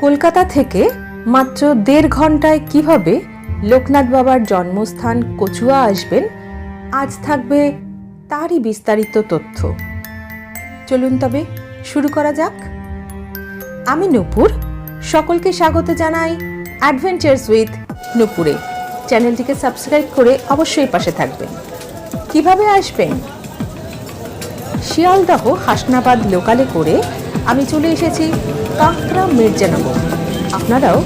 কলকাতা থেকে মাত্র দেড় ঘন্টায় কীভাবে লোকনাথ বাবার জন্মস্থান কচুয়া আসবেন, আজ থাকবে তারই বিস্তারিত তথ্য। চলুন তবে শুরু করা যাক। আমি নূপুর, সকলকে স্বাগত জানাই অ্যাডভেঞ্চার্স উইথ নূপুরে। চ্যানেলটিকে সাবস্ক্রাইব করে অবশ্যই পাশে থাকবেন। কীভাবে আসবেন? শিয়ালদহ হাসনাবাদ লোকালে করে আমি চলে এসেছি কাঁকড়া মির্জানগর। আপনারাও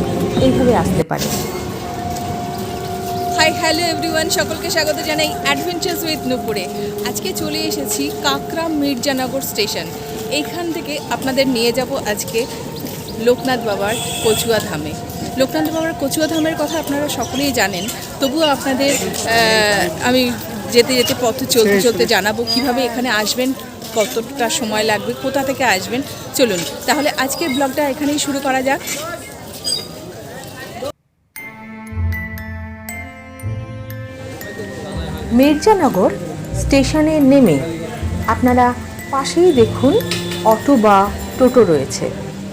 এইভাবে আসতে পারেন। হাই হ্যালো এভরিওয়ান সকলকে স্বাগত জানাই অ্যাডভেঞ্চার্স উইথ নুপুরে আজকে চলে এসেছি কাকরা মির্জানগর স্টেশন। এইখান থেকে আপনাদের নিয়ে যাব আজকে লোকনাথ বাবার কচুয়া ধামে। লোকনাথ বাবার কচুয়া ধামের কথা আপনারা সকলেই জানেন, তবুও আপনাদের আমি যেতে যেতে পথ চলতে চলতে জানাব কীভাবে এখানে আসবেন কতটা সময় লাগবে কোথা থেকে আসবেন চলুন। তাহলে আজকের ব্লগটা এখানেই শুরু করা যাক। মির্জানগর স্টেশনে নেমে আপনারা পাশেই দেখুন অটো বা টোটো রয়েছে।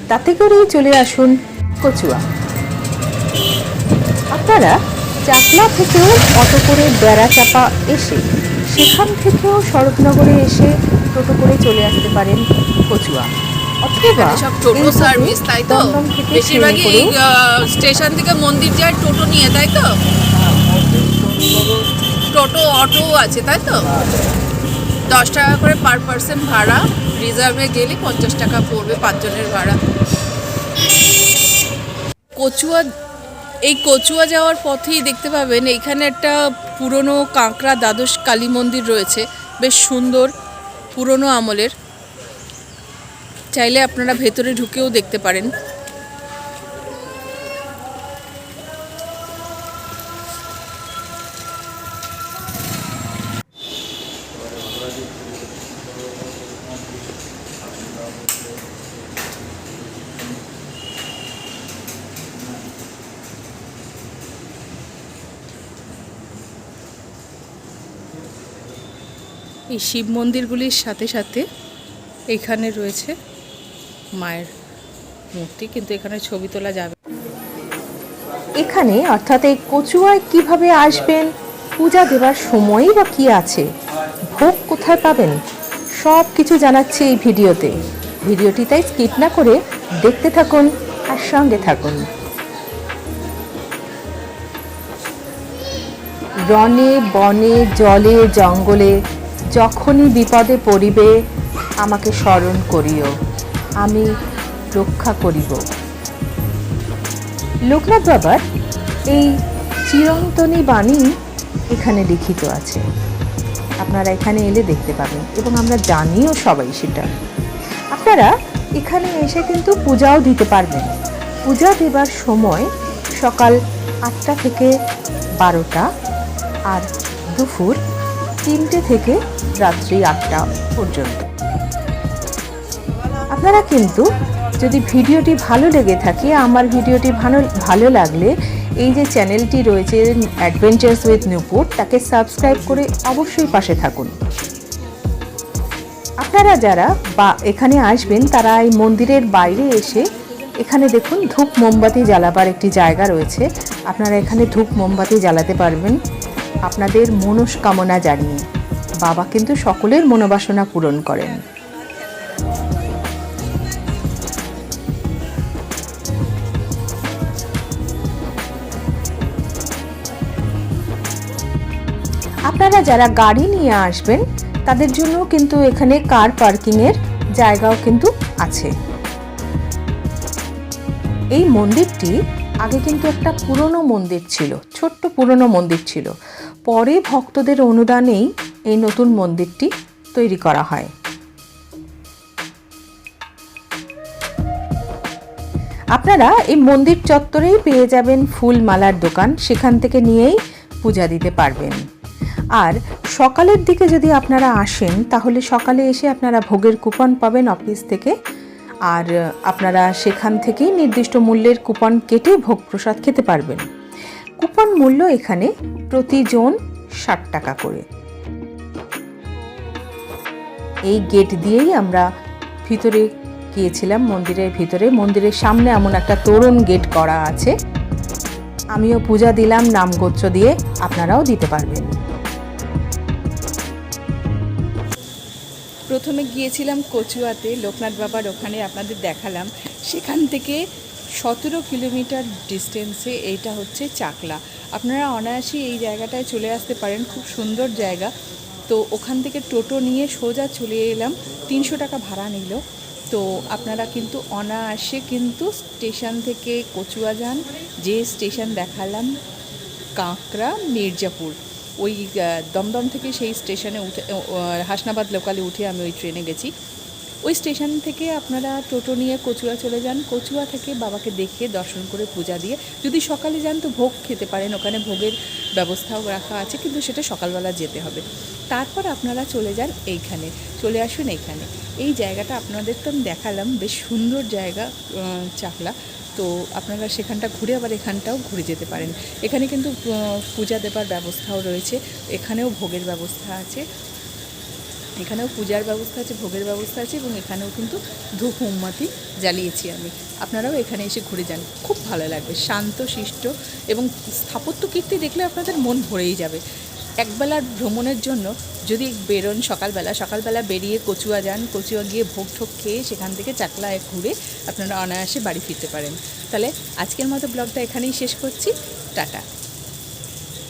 তাতে করেই চলে আসুন কচুয়া। আপনারা চাকলা থেকেও অটো করে বেড়া চাপা এসে সেখান থেকেও শরৎনগরে এসে টোটো করে চলে আসতে পারেন কচুয়া। অথবা সব টোটো সার্ভিস তাই তো? বেশিরভাগই স্টেশন থেকে মন্দির যায় টোটো নিয়ে তাই তো? টোটো অটো আছে তাই তো? দশ টাকা করে পার পার্সন ভাড়া রিজার্ভে গেলে পঞ্চাশ টাকা পড়বে পাঁচজনের ভাড়া। কচুয়া এই কচুয়া যাওয়ার পথেই দেখতে পাবেন, এখানে একটা পুরনো কাঁকড়া দ্বাদশ কালী মন্দির রয়েছে, বেশ সুন্দর, পুরনো আমলের। চাইলে আপনারা ভেতরে ঢুকেও দেখতে পারেন। এই শিব মন্দিরগুলির সাথে সাথে এখানে রয়েছে মায়ের মূর্তি, কিন্তু এখানে ছবি তোলা যাবে। এখানে অর্থাৎ এই কচুয়ায় কীভাবে আসবেন, পূজা দেবার সময়ই বা কি আছে, ভোগ কোথায় পাবেন সব কিছু জানাচ্ছি এই ভিডিওতে ভিডিওটি তাই স্কিপ না করে দেখতে থাকুন আর সঙ্গে থাকুন রনে বনে জলে জঙ্গলে যখনই বিপদে পড়িবে, আমাকে স্মরণ করিও। আমি রক্ষা করিব। লোকনাথ বাবার এই চিরন্তনী বাণী এখানে লিখিত আছে। আপনারা এখানে এলে দেখতে পাবেন এবং আমরা জানিও সবাই সেটা। আপনারা এখানে এসে কিন্তু পূজাও দিতে পারবেন। পূজা দেবার সময় সকাল আটটা থেকে বারোটা আর দুপুর তিনটে থেকে রাত্রি আটটা পর্যন্ত। আপনারা কিন্তু যদি ভিডিওটি ভালো লেগে থাকে, আমার ভিডিওটি ভালো ভালো লাগলে এই যে চ্যানেলটি রয়েছে অ্যাডভেঞ্চার্স উইথ নিউপুর তাকে সাবস্ক্রাইব করে অবশ্যই পাশে থাকুন। আপনারা যারা বা এখানে আসবেন, তারা এই মন্দিরের বাইরে এসে এখানে দেখুন ধূপ মোমবাতি জ্বালাবার একটি জায়গা রয়েছে। আপনারা এখানে ধূপ মোমবাতি জ্বালাতে পারবেন। আপনাদের মনস্কামনা জানিয়ে বাবা কিন্তু সকলের মনোবাসনা পূরণ করেন। আপনারা যারা গাড়ি নিয়ে আসবেন, তাদের জন্য কিন্তু এখানে কার পার্কিংয়ের জায়গাও কিন্তু আছে। এই মন্দিরটি আগে কিন্তু একটা পুরনো মন্দির ছিল, ছোট্ট পুরনো মন্দির ছিল। পরে ভক্তদের অনুদানেই এই নতুন মন্দিরটি তৈরি করা হয়। আপনারা এই মন্দির চত্বরেই পেয়ে যাবেন ফুল মালার দোকান, সেখান থেকে নিয়েই পূজা দিতে পারবেন। আর সকালের দিকে যদি আপনারা আসেন, তাহলে সকালে এসে আপনারা ভোগের কুপন পাবেন অফিস থেকে। আর আপনারা সেখান থেকেই নির্দিষ্ট মূল্যের কুপন কেটে ভোগ প্রসাদ খেতে পারবেন। কুপন মূল্য এখানে প্রতিজন ষাট টাকা করে। এই গেট দিয়েই আমরা ভিতরে গিয়েছিলাম, মন্দিরের ভিতরে। মন্দিরের সামনে এমন একটা তোরণ গেট করা আছে। আমিও পূজা দিলাম, নামগোত্র দিয়ে আপনারাও দিতে পারবেন। প্রথমে গিয়েছিলাম কচুয়াতে, লোকনাথ বাবার ওখানে আপনাদের দেখালাম। সেখান থেকে সতেরো কিলোমিটার ডিস্টেন্সে এইটা হচ্ছে চাকলা। আপনারা অনায়াসে এই জায়গাটায় চলে আসতে পারেন, খুব সুন্দর জায়গা। তো ওখান থেকে টোটো নিয়ে সোজা চলে এলাম, তিনশো টাকা ভাড়া নিল। তো আপনারা কিন্তু অনায়াসে কিন্তু স্টেশন থেকে কচুয়া যান, যে স্টেশন দেখালাম, কাঁকড়া, মির্জাপুর। ওই দমদম থেকে সেই স্টেশনে উঠে হাসনাবাদ লোকালে উঠে আমি ওই ট্রেনে গেছি। ওই স্টেশন থেকে আপনারা টোটো নিয়ে কচুয়া চলে যান। কচুয়া থেকে বাবাকে দেখে দর্শন করে পূজা দিয়ে। যদি সকালে যান তো ভোগ খেতে পারেন। ওখানে ভোগের ব্যবস্থাও রাখা আছে, কিন্তু সেটা সকালবেলা যেতে হবে। তারপর আপনারা চলে যান এইখানে। চলে আসুন এইখানে। এই জায়গাটা আপনাদের তো আমি দেখালাম, বেশ সুন্দর জায়গা চাকলা। তো আপনারা সেখানটা ঘুরে আবার এখানটাও ঘুরে যেতে পারেন। এখানে কিন্তু পূজা দেবার ব্যবস্থাও রয়েছে। এখানেও ভোগের ব্যবস্থা আছে। এখানেও পূজার ব্যবস্থা আছে, ভোগের ব্যবস্থা আছে এবং এখানেও কিন্তু ধূপ মোমবাতি জ্বালিয়েছি আমি। আপনারাও এখানে এসে ঘুরে যান, খুব ভালো লাগবে, শান্ত, শিষ্ট এবং স্থাপত্য কীর্তি দেখলে আপনাদের মন ভরেই যাবে। একবেলার ভ্রমণের জন্য যদি বেরোন সকালবেলা সকালবেলা বেরিয়ে কচুয়া যান, কচুয়া গিয়ে ভোগ ঠোক খেয়ে সেখান থেকে চাকলায় ঘুরে আপনারা অনায়াসে বাড়ি ফিরতে পারেন। তাহলে আজকের মতো ব্লগটা এখানেই শেষ করছি, টাটা।